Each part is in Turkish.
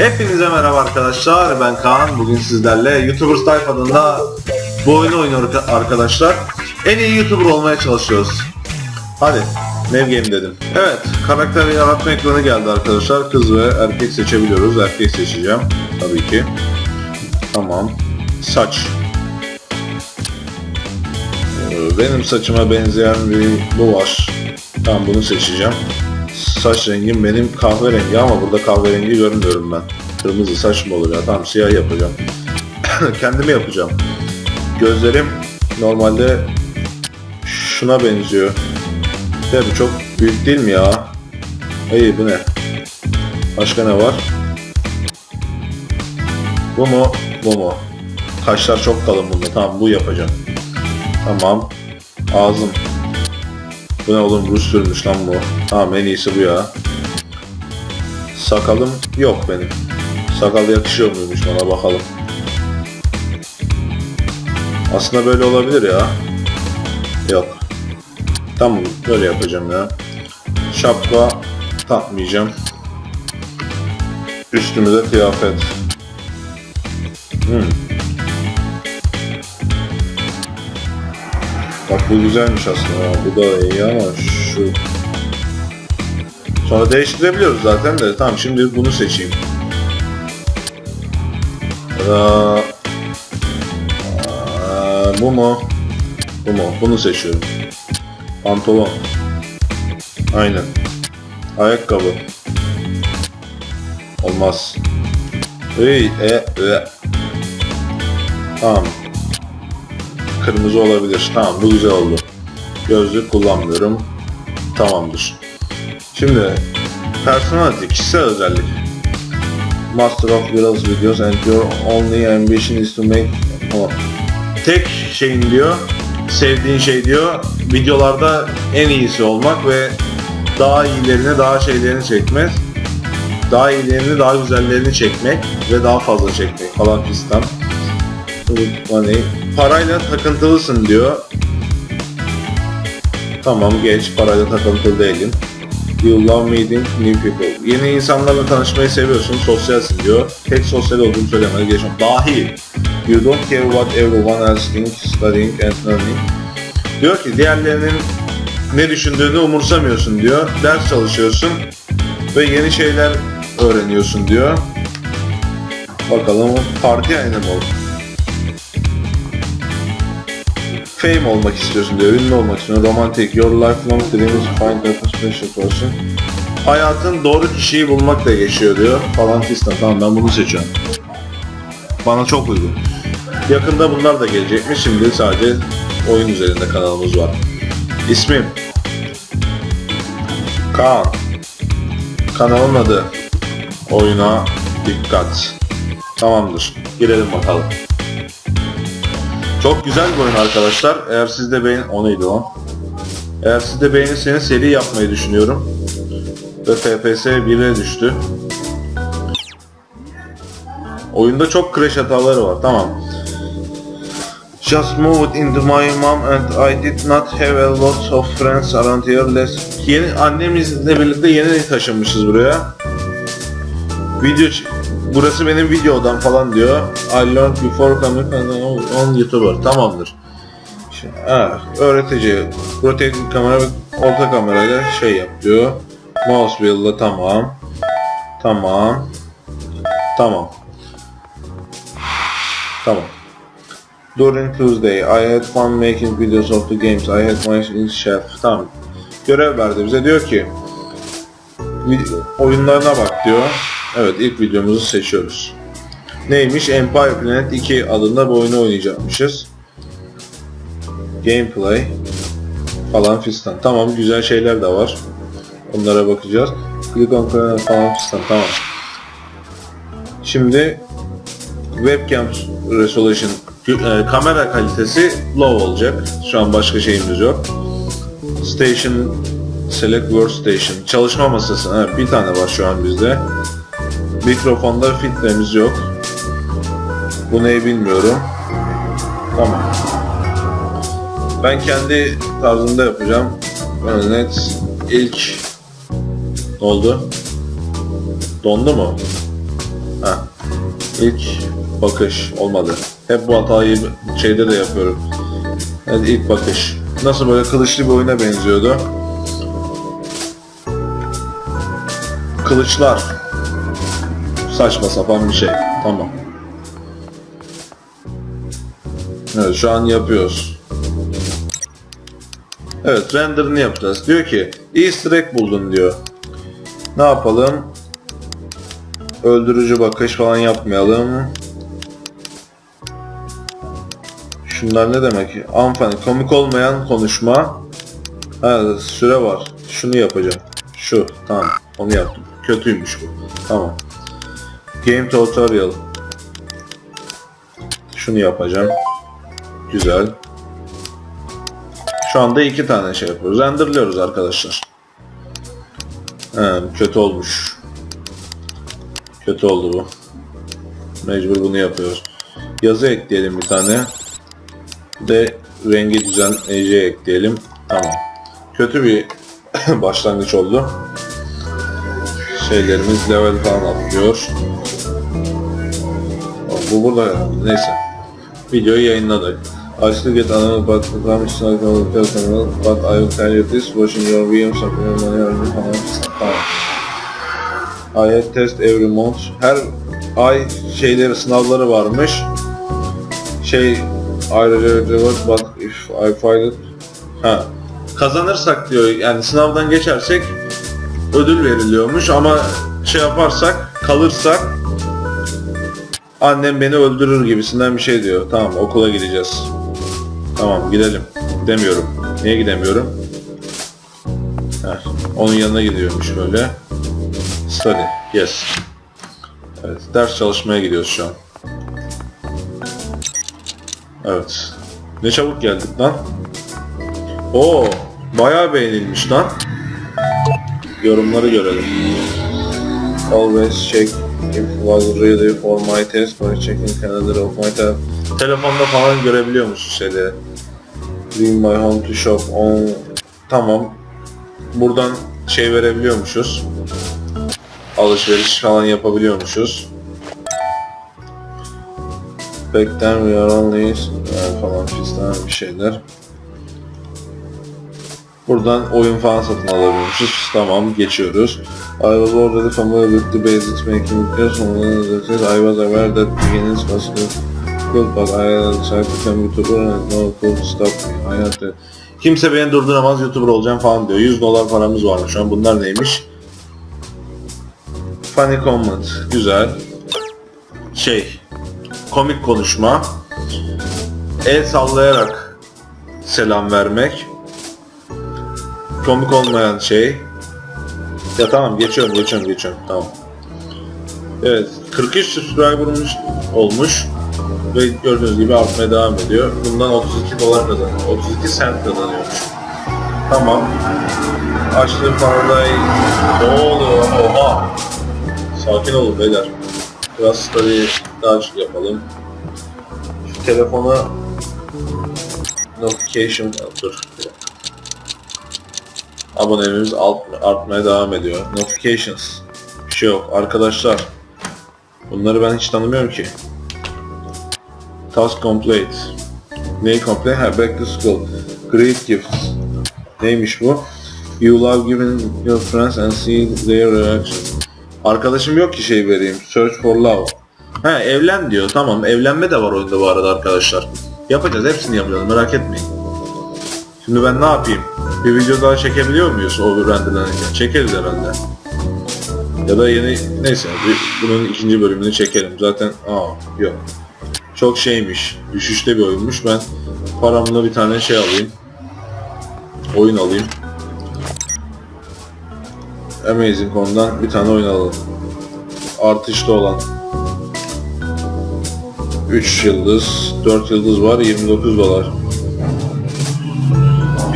Hepinize merhaba arkadaşlar. Ben Kaan. Bugün sizlerle YouTubers Type adında bu oyunu oynuyoruz arkadaşlar. En iyi YouTuber olmaya çalışıyoruz. Hadi. New game dedim. Evet. Karakter yaratma ekranı geldi arkadaşlar. Kız ve erkek seçebiliyoruz. Erkek seçeceğim. Tabii ki. Tamam. Saç. Ee, Benim saçıma benzeyen bir bu var. Tamam bunu seçeceğim. Saç rengim benim kahverengi ama burada kahverengi görmüyorum ben. Kırmızı saç mı olur ya? Tamam siyah yapacağım. Kendimi yapacağım. Gözlerim normalde şuna benziyor. Ya bu çok büyük değil mi ya? İyi bu ne? Başka ne var? Bu mu? Bu mu? Kaşlar çok kalın bunda. Tamam bu yapacağım. Tamam. Ağzım. Bu ne oğlum ruj sürmüş lan bu. Tamam en iyisi bu ya. Sakalım yok benim. Sakal yakışıyor muymuş bana bakalım. Aslında böyle olabilir ya. Yok. Tamam böyle yapacağım ya. Şapka takmayacağım. Üstümüze kıyafet. Hmm. Bak bu güzelmiş aslında. Bu da iyi ama şu... Sonra değiştirebiliyoruz zaten de. Tamam şimdi bunu seçeyim. Aa, aa, bu mu? Bu mu? Bunu seçiyorum. Pantolon. Aynen. Ayakkabı. Olmaz. Ey, e, e. Tamam. Kırmızı olabilir. Tamam bu güzel oldu. Gözlük kullanmıyorum. Tamamdır. Şimdi personality, kişisel özellik. Master of Girls videos and your only ambition is to make oh. Tek şeyin diyor, sevdiğin şey diyor, videolarda en iyisi olmak ve daha iyilerini, daha şeylerini çekmek. Daha iyilerini, daha güzellerini çekmek ve daha fazla çekmek falan fistan. Money. Parayla takıntılısın diyor. Tamam geç parayla takıntılı değilim. You love meeting new people. Yeni insanlarla tanışmayı seviyorsun, sosyalsin diyor. Tek sosyal olduğunu söylemedi. Geçen dahi. You don't care what everyone else thinks, studying and learning. Diyor ki diğerlerinin ne düşündüğünü umursamıyorsun diyor. Ders çalışıyorsun ve yeni şeyler öğreniyorsun diyor. Bakalım parti aynı mı olur? Fame olmak istiyorsun diyor, ünlü olmak istiyorsun, romantik, your lifelong dream is to find a special person. Hayatın doğru kişiyi bulmak da geçiyor diyor falan fistan. Tamam ben bunu seçiyorum. Bana çok uygun. Yakında bunlar da gelecekmiş. Şimdi sadece oyun üzerinde kanalımız var. İsmim Kaan. Kanalın adı Oyuna Dikkat. Tamamdır. Girelim bakalım. Çok güzel bir oyun arkadaşlar. Eğer siz de beğen... O neydi lan? Eğer siz de beğenirseniz seri yapmayı düşünüyorum. Ve FPS 1'e düştü. Oyunda çok crash hataları var. Tamam. Just moved into my mom and I did not have a lot of friends around here. Let's... Yeni, annemizle birlikte yeni taşınmışız buraya. Video burası benim video odam falan diyor. I learned before coming on YouTuber. Tamamdır. Şimdi, ha, öğretici. Rotating kamera ve orta kamerayla şey yap diyor. Mouse wheel'la tamam. Tamam. Tamam. Tamam. During Tuesday, I had fun making videos of the games. I had my chef. Tamam. Görev verdi bize. Diyor ki "Vid- oyunlarına bak diyor. Evet ilk videomuzu seçiyoruz. Neymiş? Empire Planet 2 adında bu oyunu oynayacakmışız. Gameplay falan fistan. Tamam güzel şeyler de var. Onlara bakacağız. Click on camera falan fistan. Tamam. Şimdi webcam resolution e, kamera kalitesi low olacak. Şu an başka şeyimiz yok. Station Select Workstation. Çalışma masası. Evet, bir tane var şu an bizde. Mikrofonda filtremiz yok. Bu neyi bilmiyorum. Tamam. Ben kendi tarzımda yapacağım. Böyle net ilk ne oldu? Dondu mu? Heh. İlk bakış olmadı. Hep bu hatayı şeyde de yapıyorum. Evet ilk bakış. Nasıl böyle kılıçlı bir oyuna benziyordu. Kılıçlar. Saçma sapan bir şey. Tamam. Evet şu an yapıyoruz. Evet renderını yapacağız. Diyor ki Easter egg buldun diyor. Ne yapalım? Öldürücü bakış falan yapmayalım. Şunlar ne demek? Hanımefendi komik olmayan konuşma. Ha süre var. Şunu yapacağım. Şu tamam onu yaptım. Kötüymüş bu. Tamam. Game tutorial. Şunu yapacağım. Güzel. Şu anda iki tane şey yapıyoruz. Renderliyoruz arkadaşlar. He, kötü olmuş. Kötü oldu bu. Mecbur bunu yapıyoruz. Yazı ekleyelim bir tane. De rengi düzenleyici ekleyelim. Tamam. Kötü bir başlangıç oldu. Şeylerimiz level falan atlıyor. Bu burada neyse. Videoyu yayınladık. I still get another but promise is not going to tell someone, but I will tell you this, watching your videos of your money or your falan. I had test every month. Her ay şeyleri sınavları varmış. Şey ayrıca reward but if I find it ha kazanırsak diyor yani sınavdan geçersek ödül veriliyormuş ama şey yaparsak kalırsak annem beni öldürür gibisinden bir şey diyor. Tamam okula gideceğiz. Tamam gidelim. Gidemiyorum. Niye gidemiyorum? Heh, onun yanına gidiyormuş böyle. Study. Yes. Evet, ders çalışmaya gidiyoruz şu an. Evet. Ne çabuk geldik lan. Oo, bayağı beğenilmiş lan. Yorumları görelim. Always check if was really for my test by checking calendar of my tab. Telefonda falan görebiliyormuşuz şeyleri. Leave my home to shop on... Tamam. Buradan şey verebiliyormuşuz. Alışveriş falan yapabiliyormuşuz. Back then we are only falan fistan bir şeyler. Buradan oyun falan satın alabiliyormuşuz. Tamam geçiyoruz. I was already familiar with the basics making videos. I was aware that beginnings was good but I decided to become YouTuber and no stop me. I had to... Kimse beni durduramaz YouTuber olacağım falan diyor. 100 dolar paramız var şu an. Bunlar neymiş? Funny comment. Güzel. Şey. Komik konuşma. El sallayarak selam vermek. Komik olmayan şey. Ya tamam geçiyorum geçiyorum geçiyorum tamam. Evet 43 subscriber'ımız olmuş. Ve gördüğünüz gibi artmaya devam ediyor. Bundan 32 dolar kazanıyor. 32 cent kazanıyormuş. Tamam. Açtığım parolayı... Ne oluyor? Oha! Sakin olun beyler. Biraz story daha açık yapalım. Şu telefona notification dur. Abonelerimiz artmaya devam ediyor. Notifications. Bir şey yok. Arkadaşlar. Bunları ben hiç tanımıyorum ki. Task complete. Neyi complete? Ha, back to school. Great gifts. Neymiş bu? You love giving your friends and see their reaction. Arkadaşım yok ki şey vereyim. Search for love. Ha evlen diyor. Tamam evlenme de var oyunda bu arada arkadaşlar. Yapacağız. Hepsini yapacağız. Merak etmeyin. Şimdi ben ne yapayım? Bir video daha çekebiliyor muyuz o renderlanırken? Çekeriz herhalde. Ya da yeni neyse bir- bunun ikinci bölümünü çekelim. Zaten aa yok. Çok şeymiş. Düşüşte bir oyunmuş. Ben paramla bir tane şey alayım. Oyun alayım. Amazing.com'dan bir tane oyun alalım. Artışta olan. 3 yıldız, 4 yıldız var, 29 dolar.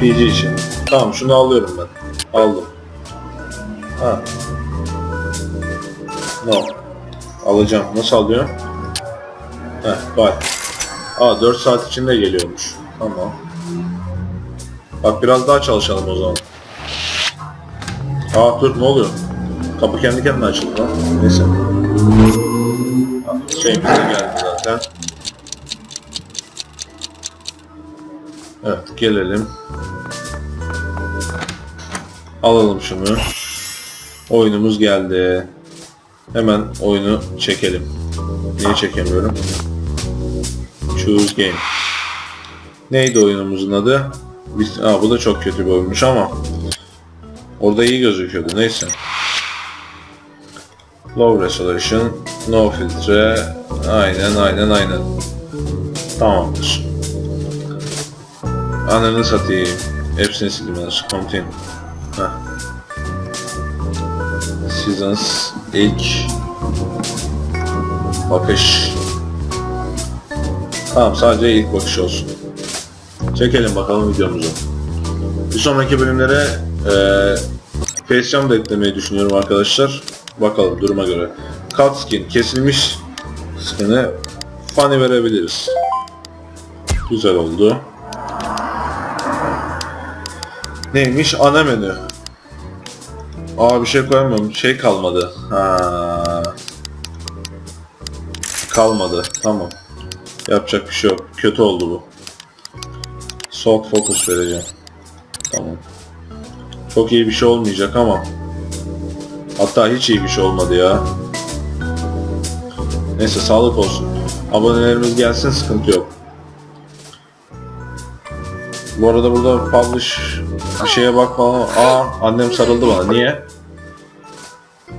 PG için. Tamam şunu alıyorum ben. Aldım. Ha. No. Alacağım. Nasıl alıyorum? Heh, bak. Aa 4 saat içinde geliyormuş. Tamam. Bak biraz daha çalışalım o zaman. Aa dur ne oluyor? Kapı kendi kendine açıldı lan. Neyse. Şeyimiz de geldi zaten. Evet gelelim. Alalım şunu. Oyunumuz geldi. Hemen oyunu çekelim. Niye çekemiyorum? Choose game. Neydi oyunumuzun adı? Biz, aa, bu da çok kötü bir oyunmuş ama orada iyi gözüküyordu. Neyse. Low resolution, no filtre. Aynen aynen aynen. Tamamdır. Ananı satayım. Hepsini sildim yanlış. Heh. Seasons ilk bakış. Tamam sadece ilk bakış olsun. Çekelim bakalım videomuzu. Bir sonraki bölümlere eee Facecam da eklemeyi düşünüyorum arkadaşlar. Bakalım duruma göre. Cut skin kesilmiş skin'e funny verebiliriz. Güzel oldu. Neymiş? Ana menü. Aa bir şey koyamıyorum. Şey kalmadı. Ha. Kalmadı. Tamam. Yapacak bir şey yok. Kötü oldu bu. Soft focus vereceğim. Tamam. Çok iyi bir şey olmayacak ama. Hatta hiç iyi bir şey olmadı ya. Neyse sağlık olsun. Abonelerimiz gelsin sıkıntı yok. Bu arada burada publish bir şeye bak falan. Aa annem sarıldı bana. Niye?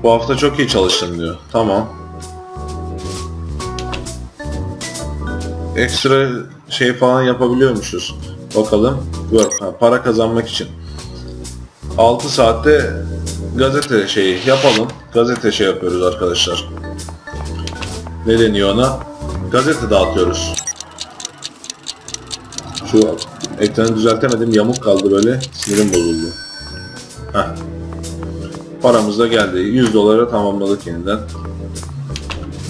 Bu hafta çok iyi çalıştın diyor. Tamam. Ekstra şey falan yapabiliyormuşuz. Bakalım. Work. Ha, para kazanmak için. 6 saatte gazete şeyi yapalım. Gazete şey yapıyoruz arkadaşlar. Ne deniyor ona? Gazete dağıtıyoruz. Şu ekranı düzeltemedim. Yamuk kaldı böyle. Sinirim bozuldu. Heh. Paramız da geldi. 100 dolara tamamladık yeniden.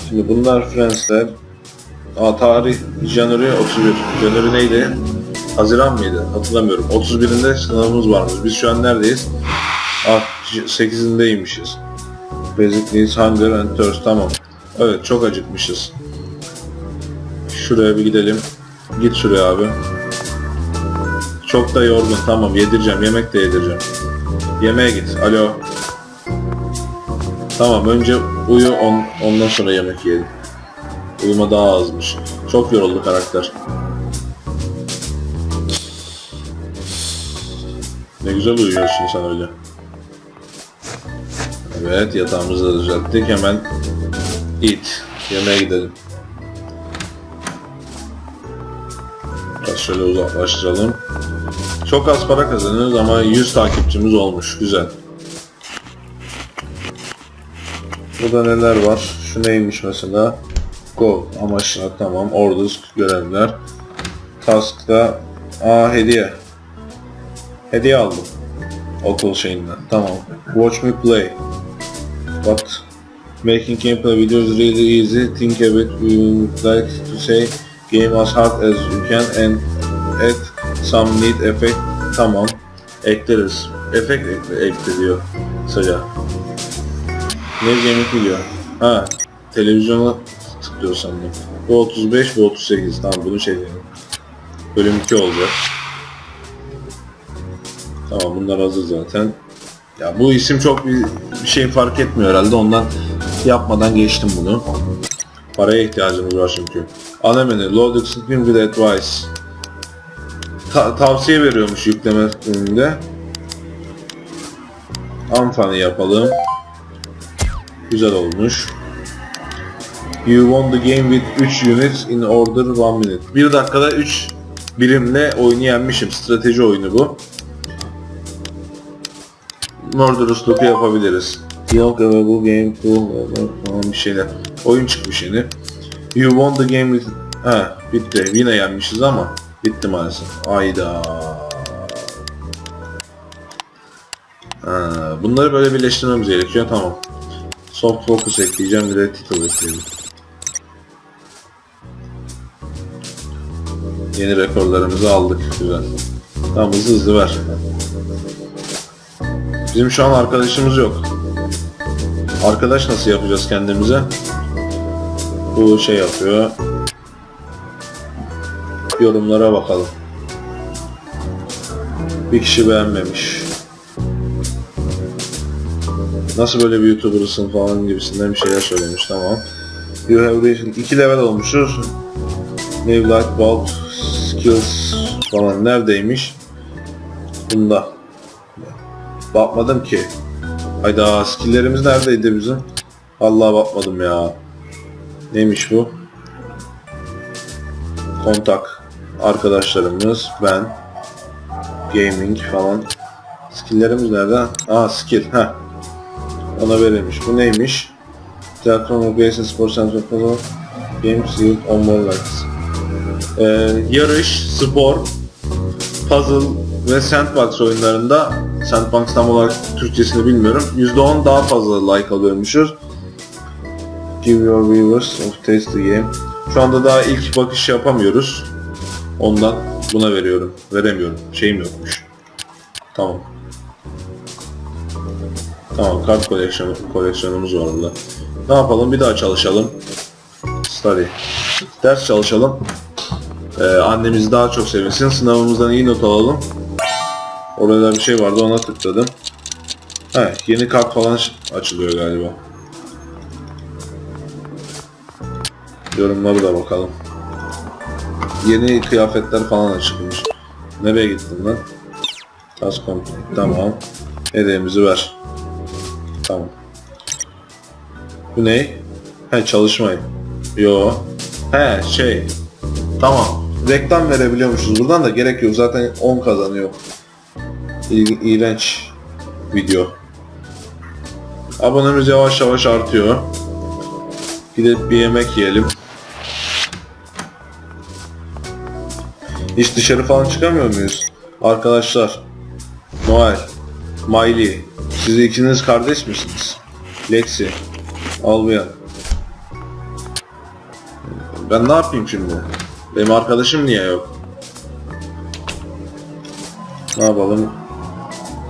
Şimdi bunlar Friends'ler. Aa, tarih January 31. January neydi? Haziran mıydı? Hatırlamıyorum. 31'inde sınavımız varmış. Biz şu an neredeyiz? Ah 8'indeymişiz. Basic needs, hunger and thirst. Tamam. Evet çok acıkmışız. Şuraya bir gidelim. Git şuraya abi. Çok da yorgun. Tamam yedireceğim. Yemek de yedireceğim. Yemeğe git. Alo. Tamam önce uyu on, ondan sonra yemek yiyelim. Uyuma daha azmış. Çok yoruldu karakter. Ne güzel uyuyorsun sen öyle. Evet yatağımızı da düzelttik. Hemen eat. Yemeğe gidelim. Biraz şöyle uzaklaştıralım. Çok az para kazanıyoruz ama 100 takipçimiz olmuş. Güzel. Burada neler var? Şu neymiş mesela? Go. Amaçlar tamam. Orders görevler. Task'ta Aa hediye. Hediye aldım. Okul şeyinden. Tamam. Watch me play. What? Making gameplay videos really easy. Think a bit. We would like to say game as hard as you can and add some need effect. Tamam. Ekleriz. Efekt ekle, ekle. Ne gaming video? Ha. Televizyona tıklıyor sandım. Bu 35, bu 38. Tamam bunu şey diyelim. Bölüm 2 olacak. Tamam bunlar hazır zaten. Ya bu isim çok bir, bir şey fark etmiyor herhalde ondan yapmadan geçtim bunu. Paraya ihtiyacımız var çünkü. Ana menü, loading screen with advice. Ta- tavsiye veriyormuş yükleme önünde. Amfani yapalım. Güzel olmuş. You won the game with 3 units in order 1 minute. 1 dakikada 3 birimle oyunu yenmişim. Strateji oyunu bu. Murderous Look'u yapabiliriz. Yok bu game cool falan bir şeyler. Oyun çıkmış yeni. You won the game with... Ha bitti. Yine yenmişiz ama bitti maalesef. Ayda. Bunları böyle birleştirmemiz gerekiyor. Tamam. Soft focus ekleyeceğim bir de title ekleyelim. Yeni rekorlarımızı aldık. Güzel. Tamam hızlı hızlı ver. Bizim şu an arkadaşımız yok. Arkadaş nasıl yapacağız kendimize? Bu şey yapıyor. Yorumlara bakalım. Bir kişi beğenmemiş. Nasıl böyle bir YouTuber'ısın falan gibisinden bir şeyler söylemiş tamam. You have reached 2 level olmuşuz. New light bulb skills falan neredeymiş? Bunda. Bakmadım ki. Hayda skilllerimiz neredeydi bizim? Allah bakmadım ya. Neymiş bu? Kontak. Arkadaşlarımız, ben. Gaming falan. Skilllerimiz nerede? Aa skill. ha. Ona verilmiş. Bu neymiş? Tiyatro Basin Spor Center. Games Yield on More Likes. Ee, yarış, spor, puzzle ve sandbox oyunlarında sandbox tam olarak Türkçesini bilmiyorum. %10 daha fazla like alıyormuşuz. Give your viewers of taste the game. Şu anda daha ilk bakış yapamıyoruz. Ondan buna veriyorum. Veremiyorum. Şeyim yokmuş. Tamam. Tamam kart koleksiyonu, koleksiyonumuz var burada. Ne yapalım? Bir daha çalışalım. Study. Ders çalışalım. Ee, annemiz daha çok sevinsin. Sınavımızdan iyi not alalım. Orada bir şey vardı ona tıkladım. He, yeni kart falan açılıyor galiba. Yorumları da bakalım. Yeni kıyafetler falan açılmış. Nereye gittin lan? Task complete. Tamam. Hediyemizi ver. Tamam. Bu ne? He çalışmayın. Yo. He şey. Tamam. Reklam verebiliyormuşuz buradan da gerek yok. Zaten 10 kazanıyor. İ- iğrenç video. Abonemiz yavaş yavaş artıyor. Gidip bir yemek yiyelim. Hiç dışarı falan çıkamıyor muyuz? Arkadaşlar. Noel. Miley. Siz ikiniz kardeş misiniz? Lexi. Albion. Ben ne yapayım şimdi? Benim arkadaşım niye yok? Ne yapalım?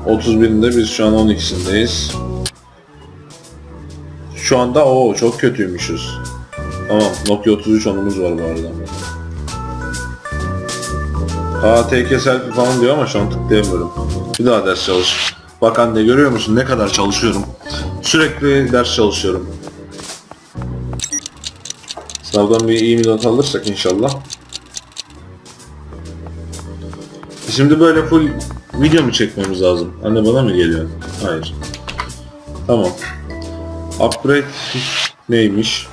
31'inde biz şu an 12'sindeyiz. Şu anda o çok kötüymüşüz. Tamam Nokia 33 onumuz var bu arada. HTK selfie falan diyor ama şu an tıklayamıyorum. Bir daha ders çalış. Bak anne görüyor musun ne kadar çalışıyorum. Sürekli ders çalışıyorum. Sınavdan bir iyi bir not alırsak inşallah. Şimdi böyle full video mu çekmemiz lazım? Anne bana mı geliyor? Hayır. Tamam. Upgrade neymiş?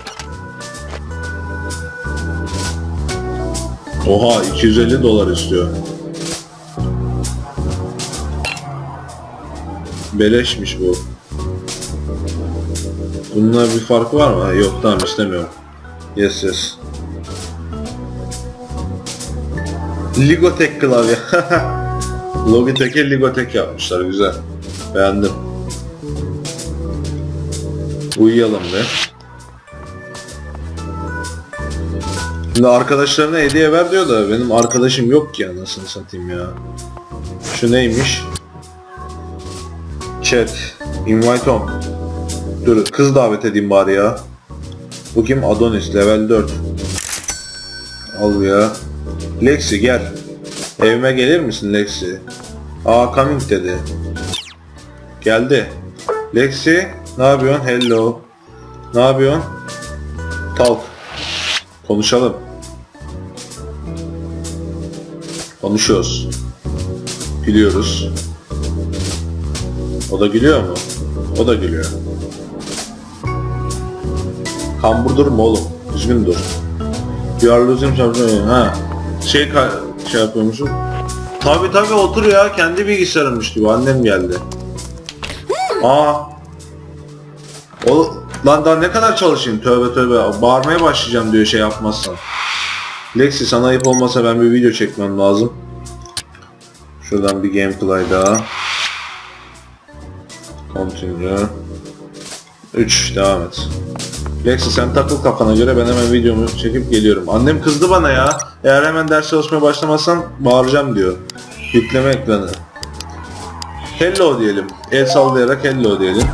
Oha 250 dolar istiyor. Beleşmiş bu. Bununla bir farkı var mı? Yok tamam istemiyorum. Yes yes. Logitech klavye. Logitech'e Logitech yapmışlar güzel. Beğendim. Uyuyalım be. Şimdi arkadaşlarına hediye ver diyor da benim arkadaşım yok ki anasını satayım ya. Şu neymiş? Chat. Invite on. Dur kız davet edeyim bari ya. Bu kim? Adonis level 4. Al ya. Lexi gel. Evime gelir misin Lexi? Aa coming dedi. Geldi. Lexi ne yapıyorsun? Hello. Ne yapıyorsun? Talk. Konuşalım. Konuşuyoruz. Gülüyoruz. O da gülüyor mu? O da gülüyor. Kambur durma oğlum. Düzgün dur. Losing something. Ha. Şey şey yapıyormuşum. Tabi tabi otur ya. Kendi bilgisayarımmış gibi. Annem geldi. Aa. O, lan daha ne kadar çalışayım? Tövbe tövbe. Bağırmaya başlayacağım diyor şey yapmazsan. Lexi sana ayıp olmasa ben bir video çekmem lazım. Şuradan bir gameplay daha. Continue. 3 devam et. Lexi sen takıl kafana göre ben hemen videomu çekip geliyorum. Annem kızdı bana ya. Eğer hemen ders çalışmaya başlamazsan bağıracağım diyor. Yükleme ekranı. Hello diyelim. El sallayarak hello diyelim.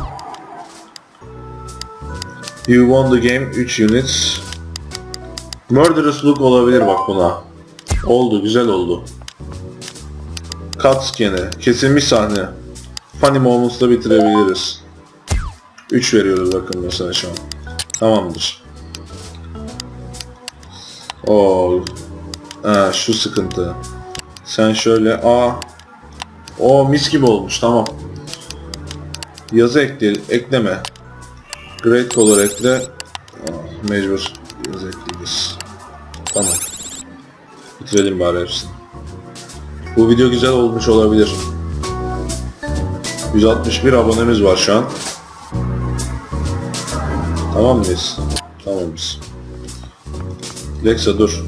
You won the game 3 units. Murderous look olabilir bak buna. Oldu, güzel oldu. Cut scan'i, kesilmiş sahne. Funny moments'la bitirebiliriz. 3 veriyoruz bakın mesela şu an. Tamamdır. Oo. Ha, şu sıkıntı. Sen şöyle a o mis gibi olmuş tamam. Yazı ekle, ekleme. Great color ekle. Aa, mecbur yazı ekleyeceğiz. Tamam. Bitirelim bari hepsini. Bu video güzel olmuş olabilir. 161 abonemiz var şu an. Tamam mıyız? Tamamız. Lexa dur.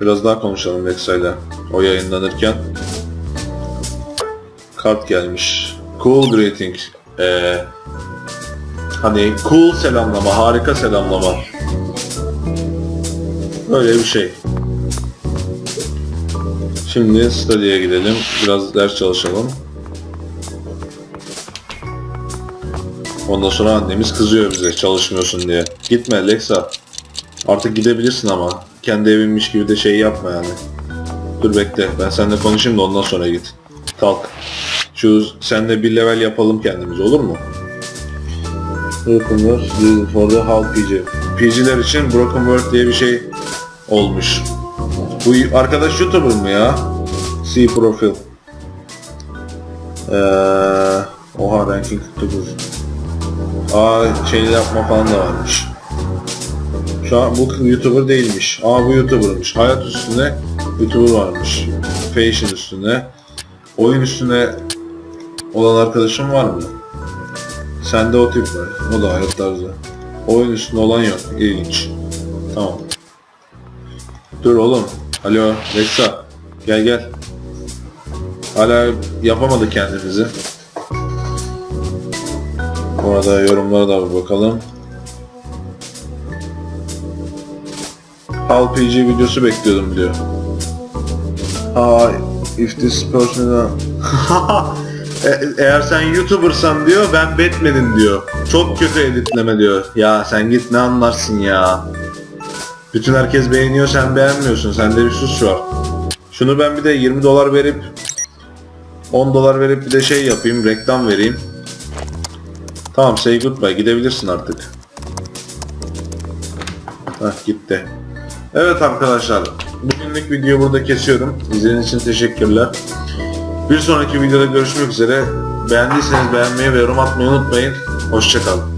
Biraz daha konuşalım Lexa'yla. O yayınlanırken. Kart gelmiş. Cool greeting. Ee, hani cool selamlama, harika selamlama. Böyle bir şey. Şimdi study'ye gidelim. Biraz ders çalışalım. Ondan sonra annemiz kızıyor bize çalışmıyorsun diye. Gitme Lexa. Artık gidebilirsin ama. Kendi evinmiş gibi de şey yapma yani. Dur bekle. Ben seninle konuşayım da ondan sonra git. Kalk. Şu senle bir level yapalım kendimiz olur mu? Broken World for the Halk PG. PG'ler için Broken World diye bir şey olmuş. Bu arkadaş YouTuber mı ya? C profil. Ee, oha ranking 49. Aa şeyler yapma falan da varmış. Şu an bu YouTuber değilmiş. Aa bu YouTuber'mış. Hayat üstüne YouTuber varmış. Fashion üstüne. Oyun üstüne olan arkadaşım var mı? Sende o tip var. O da hayat tarzı. Oyun üstünde olan yok. İlginç. Tamam. Dur oğlum. Alo Lexa. Gel gel. Hala yapamadık kendimizi. Bu arada yorumlara da bir bakalım. Hal PG videosu bekliyordum diyor. Ha, if this person... E- Eğer sen YouTuber'san diyor, ben Batman'im diyor. Çok kötü editleme diyor. Ya sen git ne anlarsın ya. Bütün herkes beğeniyor, sen beğenmiyorsun. Sende bir sus var. Şunu ben bir de 20 dolar verip 10 dolar verip bir de şey yapayım, reklam vereyim. Tamam say goodbye, gidebilirsin artık. Hah gitti. Evet arkadaşlar, bugünlük videoyu burada kesiyorum. İzlediğiniz için teşekkürler. Bir sonraki videoda görüşmek üzere. Beğendiyseniz beğenmeyi ve yorum atmayı unutmayın. Hoşçakalın.